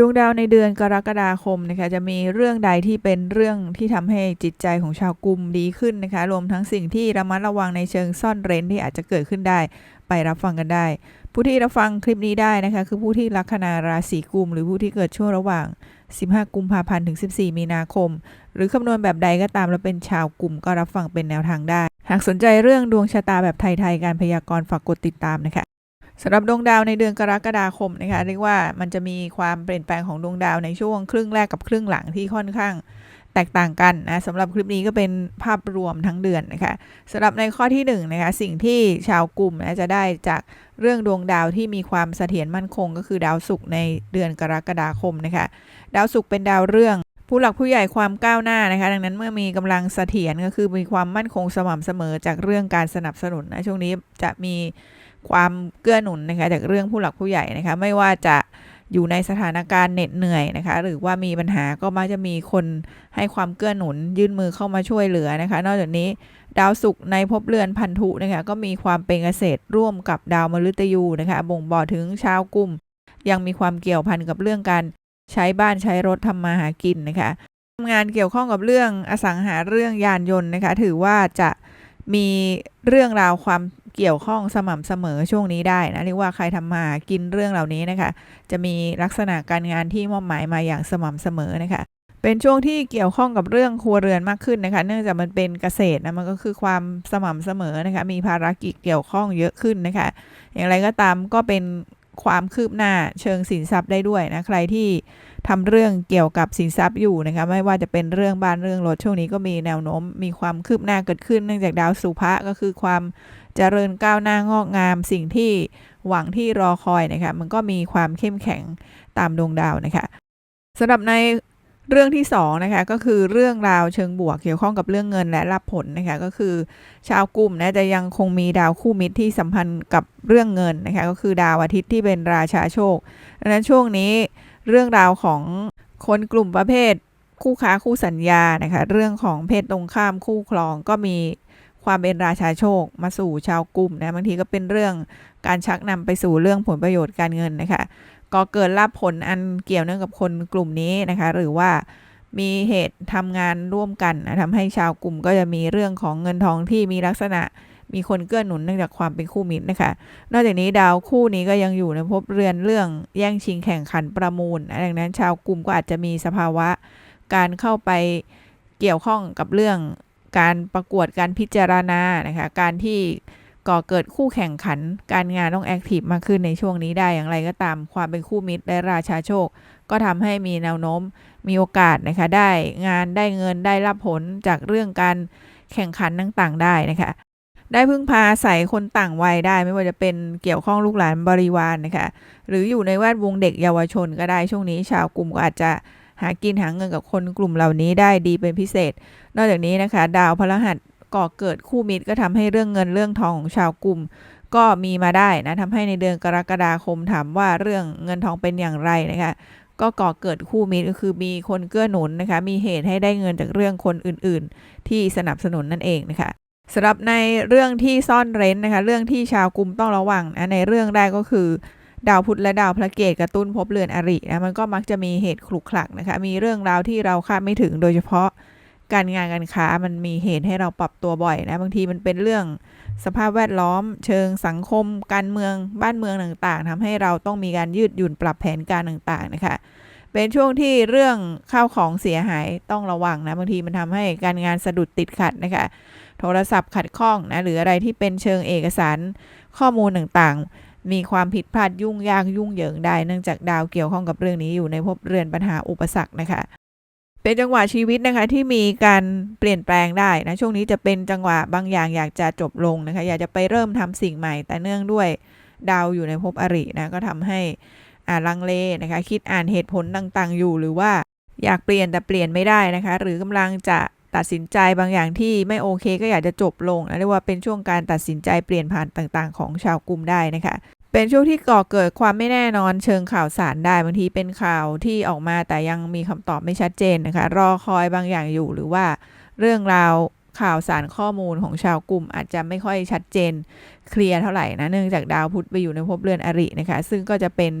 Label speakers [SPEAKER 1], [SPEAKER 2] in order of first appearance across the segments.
[SPEAKER 1] ดวงดาวในเดือนกรกฎาคมนะคะจะมีเรื่องใดที่เป็นเรื่องที่ทำให้จิตใจของชาวกลุ่มดีขึ้นนะคะรวมทั้งสิ่งที่ระมัดระวังในเชิงซ่อนเร้นที่อาจจะเกิดขึ้นได้ ไปรับฟังกันได้ ผู้ที่รับฟังคลิปนี้ได้นะคะคือผู้ที่ลัคนาราศีกุม หรือผู้ที่เกิดช่วงระหว่าง 15 กุมภาพันธ์ถึง 14 มีนาคม หรือคำนวณแบบใดก็ตามแล้วเป็นชาวกลุ่มก็รับฟังเป็นแนวทางได้ หากสนใจเรื่องดวงชะตาแบบไทยๆการพยากรณ์ฝากกดติดตามนะคะ สำหรับดวงดาวในเดือนกรกฎาคมนะคะเรียกว่ามันจะมีความเปลี่ยนแปลงของดวงดาวในช่วงครึ่งแรกกับครึ่งหลังที่ค่อนข้างแตกต่างกันนะสำหรับคลิปนี้ก็เป็นภาพรวมทั้งเดือนนะคะสำหรับในข้อที่1นงนะคะสิ่งที่ชาวกลุ่มนะจะได้จากเรื่องดวงดาวที่มีความเสถียรมั่นคง ก็คือดาวศุกร์ในเดือนกรกฎาคมนะคะดาวศุกร์เป็นดาวเรื่องผู้หลักผู้ใหญ่ความก้าวหน้านะคะ ดังนั้นเมื่อมีกำลังเสถียรก็คือมีความมั่นคงสม่ำเสมอจากเรื่องการสนับสนุนนะช่วงนี้จะมี ความเกื้อหนุนนะคะจากเรื่องผู้หลักผู้ใหญ่นะคะไม่ว่าจะอยู่ในสถานการณ์เหน็ดเหนื่อยนะคะ หรือว่ามีปัญหาก็มักจะมีคนให้ความเกื้อหนุน ยื่นมือเข้ามาช่วยเหลือนะคะ นอกจากนี้ดาวศุกร์ในภพเรือนพันธุนะคะก็มีความเป็นเกษตรร่วมกับดาวมฤตยูนะคะ บ่งบอกถึงชาวกลุ่ม ยังมีความเกี่ยวพันกับเรื่องการใช้บ้านใช้รถทำมาหากินนะคะทำงานเกี่ยวข้องกับเรื่องอสังหาเรื่องยานยนต์นะคะ ถือว่าจะมีเรื่องราวความ เกี่ยวข้องสม่ำเสมอช่วงนี้ได้นะเรียกว่าใครทำมาหากินเรื่องเหล่านี้นะคะ จะมีลักษณะการงานที่มอบหมายมาอย่างสม่ำเสมอนะคะ เป็นช่วงที่เกี่ยวข้องกับเรื่องครัวเรือนมากขึ้นนะคะ เนื่องจากมันเป็นเกษตรนะมันก็คือความสม่ำเสมอนะคะ มีภารกิจเกี่ยวข้องเยอะขึ้นนะคะ อย่างไรก็ตามก็เป็นความคืบหน้าเชิงสินทรัพย์ได้ด้วยนะใครที่ทำเรื่องเกี่ยวกับสินทรัพย์อยู่นะคะไม่ว่าจะเป็นเรื่องบ้านเรื่องรถช่วงนี้ก็มีแนวโน้ม มีความคืบหน้าเกิดขึ้นเนื่องจากดาวสุภะก็คือความ เจริญก้าวหน้างอกงาม สิ่งที่หวังที่รอคอยนะคะมันก็มีความเข้มแข็งตามดวงดาวนะคะสำหรับในเรื่องที่2นะคะก็คือเรื่องราวเชิงบวกเกี่ยวข้องกับเรื่องเงินและรับผลนะคะก็คือชาวกลุ่มนะจะยังคงมีดาวคู่มิตรที่สัมพันธ์กับเรื่องเงินนะคะก็คือดาวอาทิตย์ที่เป็นราชาโชคดังนั้นช่วงนี้เรื่องราวของคนกลุ่มประเภทคู่ค้าคู่สัญญานะคะเรื่องของเพศตรงข้ามคู่ครองก็มี ความเป็นราชาโชคมาสู่ชาวกลุ่มนะบางทีก็เป็นเรื่องการชักนำไปสู่เรื่องผลประโยชน์การเงินนะคะก็เกิดรับผลอันเกี่ยวเนื่องกับคนกลุ่มนี้นะคะ หรือว่ามีเหตุทำงานร่วมกันนะทำให้ชาวกลุ่มก็จะมีเรื่องของเงินทองที่มีลักษณะมีคนเกื้อหนุนเนื่องจากความเป็นคู่มิตรนะคะ นอกจากนี้ดาวคู่นี้ก็ยังอยู่ในภพเรือนเรื่องแย่งชิงแข่งขันประมูล ดังนั้นชาวกลุ่มก็อาจจะมีสภาวะการเข้าไปเกี่ยวข้องกับเรื่อง การประกวดการพิจารณานะคะการที่ก่อเกิดคู่แข่งขัน การงานต้องแอคทีฟมากขึ้นในช่วงนี้ได้อย่างไรก็ตามความเป็นคู่มิตรและราชาโชค ก็ทำให้มีแนวโน้มมีโอกาสนะคะได้งานได้เงินได้รับผลจากเรื่องการแข่งขันต่างๆได้นะคะได้พึ่งพาใส่คนต่างวัยได้ไม่ว่าจะเป็นเกี่ยวข้องลูกหลานบริวารนนะคะหรืออยู่ในแวดวงเด็กเยาวชนก็ได้ช่วงนี้ชาวกลุ่มก็อาจจะ หากินหาเงินกับคนกลุ่มเหล่านี้ได้ดีเป็นพิเศษ นอกจากนี้นะคะ ดาวพฤหัสก่อเกิดคู่มิตรก็ทำให้เรื่องเงินเรื่องทองของชาวกลุ่ม ก็มีมาได้นะทำให้ในเดือนกรกฎาคมถามว่าเรื่องเงินทองเป็นอย่างไรนะคะก็ก่อเกิดคู่มิตรก็คือมีคนเกื้อหนุนนะคะ มีเหตุให้ได้เงินจากเรื่องคนอื่น ๆ ที่สนับสนุนนั่นเองนะคะสำหรับในเรื่องที่ซ่อนเร้นนะคะ เรื่องที่ชาวกลุ่มต้องระวังนะในเรื่องแรกก็คือ ดาวพุธและดาวพระเกตกระตุ้นพบเรือนอรินะมันก็มักจะมีเหตุขลุกขลักนะคะ มีเรื่องราวที่เราคาดไม่ถึงโดยเฉพาะการงานการค้ามันมีเหตุให้เราปรับตัวบ่อยนะ บางทีมันเป็นเรื่องสภาพแวดล้อม เชิงสังคม การเมืองบ้านเมืองต่างๆทำให้เราต้องมีการยืดหยุ่นปรับแผนการต่างๆนะคะ เป็นช่วงที่เรื่องข้าวของเสียหายต้องระวังนะบางทีมันทำให้การงานสะดุดติดขัดนะคะโทรศัพท์ขัดข้องนะหรืออะไรที่เป็นเชิงเอกสารข้อมูลต่างๆ มีความผิดพลาดยุ่งยากยุ่งเหยิงได้เนื่องจากดาวเกี่ยวข้องกับเรื่องนี้อยู่ในภพเรือนปัญหาอุปสรรคนะคะ เป็นจังหวะชีวิตนะคะที่มีการเปลี่ยนแปลงได้นะช่วงนี้จะเป็นจังหวะบางอย่างอยากจะจบลงนะคะ อยากจะไปเริ่มทำสิ่งใหม่ แต่เนื่องด้วยดาวอยู่ในภพอรินะก็ทำให้อ่าลังเลนะคะ คิดอ่านเหตุผลต่างๆ อยู่หรือว่าอยากเปลี่ยนแต่เปลี่ยนไม่ได้นะคะ หรือกำลังจะ ตัดสินใจบางอย่างที่ไม่โอเคก็อยากจะจบลงนะเรียกว่าเป็นช่วงการตัดสินใจเปลี่ยนผ่านต่างๆ ของชาวกลุ่มได้นะคะ เป็นช่วงที่ก่อเกิดความไม่แน่นอนเชิงข่าวสารได้บางทีเป็นข่าวที่ออกมาแต่ยังมีคำตอบไม่ชัดเจนนะคะ รอคอยบางอย่างอยู่หรือว่าเรื่องราวข่าวสารข้อมูลของชาวกลุ่มอาจจะไม่ค่อยชัดเจนเคลียร์เท่าไหร่นะเนื่องจากดาวพุธไปอยู่ในภพเรือนอรินะคะ ซึ่งก็จะเป็น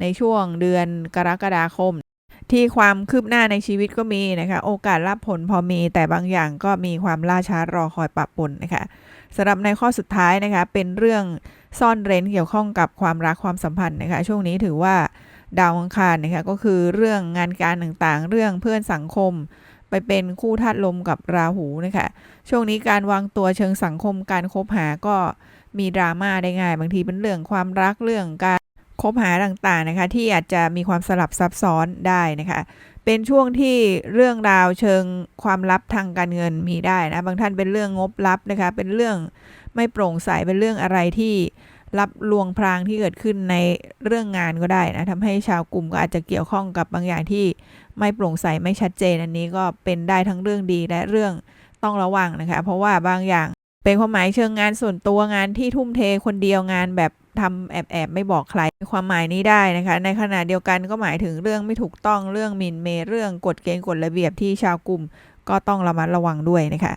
[SPEAKER 1] ในช่วงเดือนกรกฎาคม ที่ความคืบหน้าในชีวิตก็มีนะคะโอกาสรับผลพอมี แต่บางอย่างก็มีความล่าช้ารอคอยปะปนนะคะสำหรับในข้อสุดท้ายนะคะเป็นเรื่องซ่อนเร้นเกี่ยวข้องกับความรักความสัมพันธ์นะคะช่วงนี้ถือว่าดาวอังคารนะคะก็คือเรื่องงานการต่างๆ เรื่องเพื่อนสังคม ไปเป็นคู่ธาตุลมกับราหูนะคะช่วงนี้การวางตัวเชิงสังคมการคบหาก็มีดราม่าได้ง่าย บางทีเป็นเรื่องความรักเรื่องการ คบหาต่างๆนะคะ ที่อาจจะมีความสลับซับซ้อนได้นะคะ เป็นช่วงที่เรื่องราวเชิงความลับทางการเงินมีได้นะบางท่านเป็นเรื่องงบลับนะคะ เป็นเรื่องไม่โปร่งใสเป็นเรื่องอะไรที่รับลวงพรางที่เกิดขึ้นในเรื่องงานก็ได้นะทำให้ชาวกลุ่มก็อาจจะเกี่ยวข้องกับบางอย่างที่ไม่โปร่งใสไม่ชัดเจนอันนี้ก็เป็นได้ทั้งเรื่องดีและเรื่องต้องระวังนะคะ เพราะว่าบางอย่าง เป็นความหมายเชิงงานส่วนตัวงานที่ทุ่มเทคนเดียวงานแบบทำแอบแอบๆไม่บอกใครความหมายนี้ได้นะคะ ในขณะเดียวกันก็หมายถึงเรื่องไม่ถูกต้องเรื่องมินเมเรื่องกฎเกณฑ์กฎระเบียบที่ชาวกลุ่ม ก็ต้องระมัดระวังด้วยนะคะ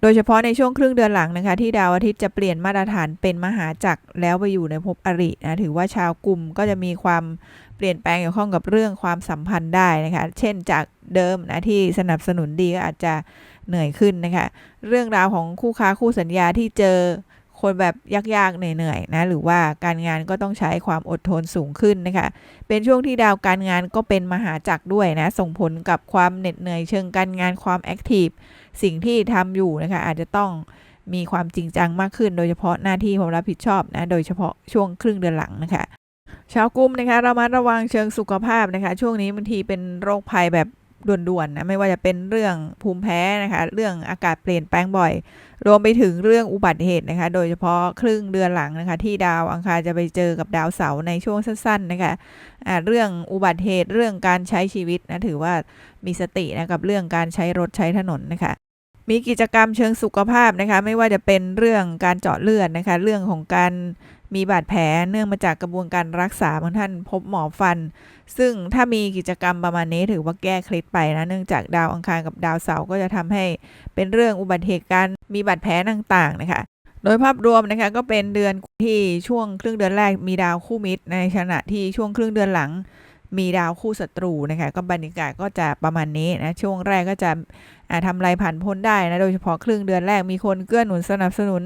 [SPEAKER 1] โดยเฉพาะในช่วงครึ่งเดือนหลังนะคะที่ดาวอาทิตย์จะเปลี่ยนมาตรฐานเป็นมหาจักรแล้วไปอยู่ในภพอรินะถือว่าชาวกลุ่มก็จะมีความเปลี่ยนแปลงเกี่ยวข้องกับเรื่องความสัมพันธ์ได้นะคะเช่นจากเดิมนะที่สนับสนุนดีก็อาจจะเหนื่อยขึ้นนะคะเรื่องราวของคู่ค้าคู่สัญญาที่เจอ คนแบบยากๆเหนื่อยๆนะหรือว่าการงานก็ต้องใช้ความอดทนสูงขึ้นนะคะเป็นช่วงที่ดาวการงานก็เป็นมหาจักรด้วยนะส่งผลกับความเหน็ดเหนื่อยเชิงการงานความแอคทีฟสิ่งที่ทำอยู่นะคะอาจจะต้องมีความจริงจังมากขึ้น โดยเฉพาะหน้าที่ความรับผิดชอบนะโดยเฉพาะช่วงครึ่งเดือนหลังนะคะชาวกุมนะคะเรามาระวังเชิงสุขภาพนะคะ ช่วงนี้บางทีเป็นโรคภัยแบบ ด่วนๆนะไม่ว่าจะเป็นเรื่องภูมิแพ้นะคะ เรื่องอากาศเปลี่ยนแปลงบ่อย รวมไปถึงเรื่องอุบัติเหตุนะคะ โดยเฉพาะครึ่งเดือนหลังนะคะ ที่ดาวอังคารจะไปเจอกับดาวเสาร์ในช่วงสั้นๆนะคะอ่าเรื่องอุบัติเหตุเรื่องการใช้ชีวิตนะถือว่ามีสตินะกับเรื่องการใช้รถใช้ถนนนะคะมีกิจกรรมเชิงสุขภาพนะคะ ไม่ว่าจะเป็นเรื่องการเจาะเลือดนะคะ เรื่องของการ มีบาดแผลเนื่องมาจากกระบวนการรักษาบางท่านพบหมอฟัน ซึ่งถ้ามีกิจกรรมประมาณนี้ถือว่าแก้เคล็ดไปนะเนื่องจากดาวอังคารกับดาวเสาร์ก็จะทำให้เป็นเรื่องอุบัติเหตุการมีบาดแผลต่างๆนะคะโดยภาพรวมนะคะก็เป็นเดือนที่ช่วงครึ่งเดือนแรกมีดาวคู่มิตร ในขณะที่ช่วงครึ่งเดือนหลัง มีดาวคู่ศัตรูนะคะก็บรรยากาศก็จะประมาณนี้นะช่วงแรกก็จะทำลายผ่านพ้นได้นะโดยเฉพาะครึ่งเดือนแรกมีคนเกื้อหนุนสนับสนุน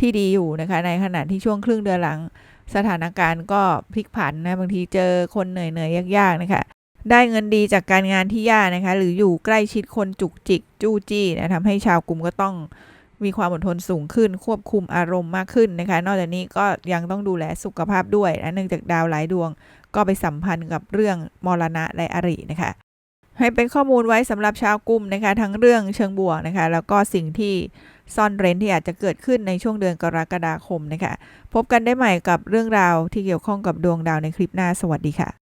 [SPEAKER 1] ที่ดีอยู่นะคะในขณะที่ช่วงครึ่งเดือนหลัง สถานการณ์ก็พลิกผันนะบางทีเจอคนเหนื่อยเหนื่อยๆยากๆนะคะได้เงินดีจากการงานที่ยากนะคะ หรืออยู่ใกล้ชิดคนจุกจิกจู้จี้นะทำให้ชาวกลุ่มก็ต้องมีความอดทนสูงขึ้น ควบคุมอารมณ์มากขึ้นนะคะ นอกจากนี้ก็ยังต้องดูแลสุขภาพด้วยนะเนื่องจากดาวหลายดวง ก็ไปสัมพันธ์กับเรื่องมรณะและอรินะคะ ให้เป็นข้อมูลไว้สำหรับชาวกลุ่มนะคะ ทั้งเรื่องเชิงบวกนะคะ แล้วก็สิ่งที่ซ่อนเร้นที่อาจจะเกิดขึ้นในช่วงเดือนกรกฎาคมนะคะ พบกันได้ใหม่กับเรื่องราวที่เกี่ยวข้องกับดวงดาวในคลิปหน้าสวัสดีค่ะ